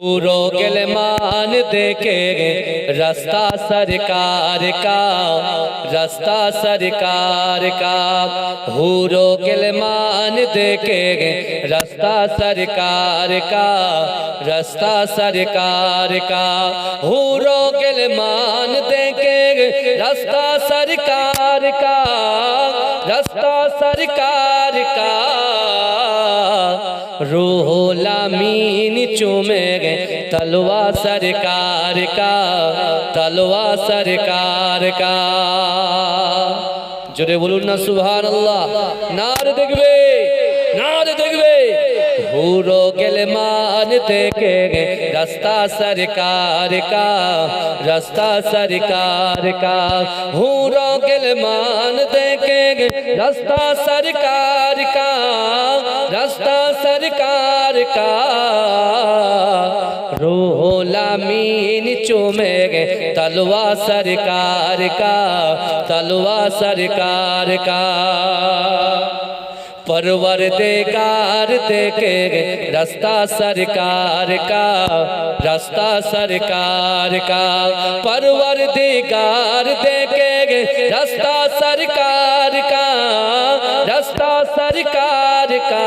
پورو گلمان دیکھے، رستہ سرکار کا، رستہ سرکار کا۔ حورو گلمان دیکھے، رستہ سرکار کا، رستہ سرکار کا۔ حورو گلمان دیکھے، رستہ سرکار کا، رستہ سرکار کا۔ روح لامین چومے گئے تلوا سرکار کا تلوا سرکار کا جرے بولو نا سبحان اللہ نار دگوے نار دگوے حورو گلمان دیکھے گئے رستہ سرکار کا رستہ سرکار کا حورو گلمان دیکھے گئے رستہ سرکار کا رستہ سرکار کا۔ روح لامین چومے گئے تلوا سرکار کا تلوا سرکار کا۔ پروردگار دیکھے گئے رستہ سرکار کا، رستہ سرکار کا۔ پروردگار دیکھے রাস্তা সরকার কা রাস্তা সরকার কা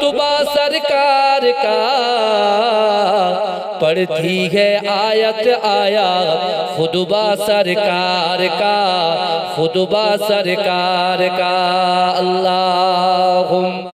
رتبہ سرکار کا پڑھتی ہے آیت آیا خطبہ سرکار کا خطبہ سرکار کا۔ اللہ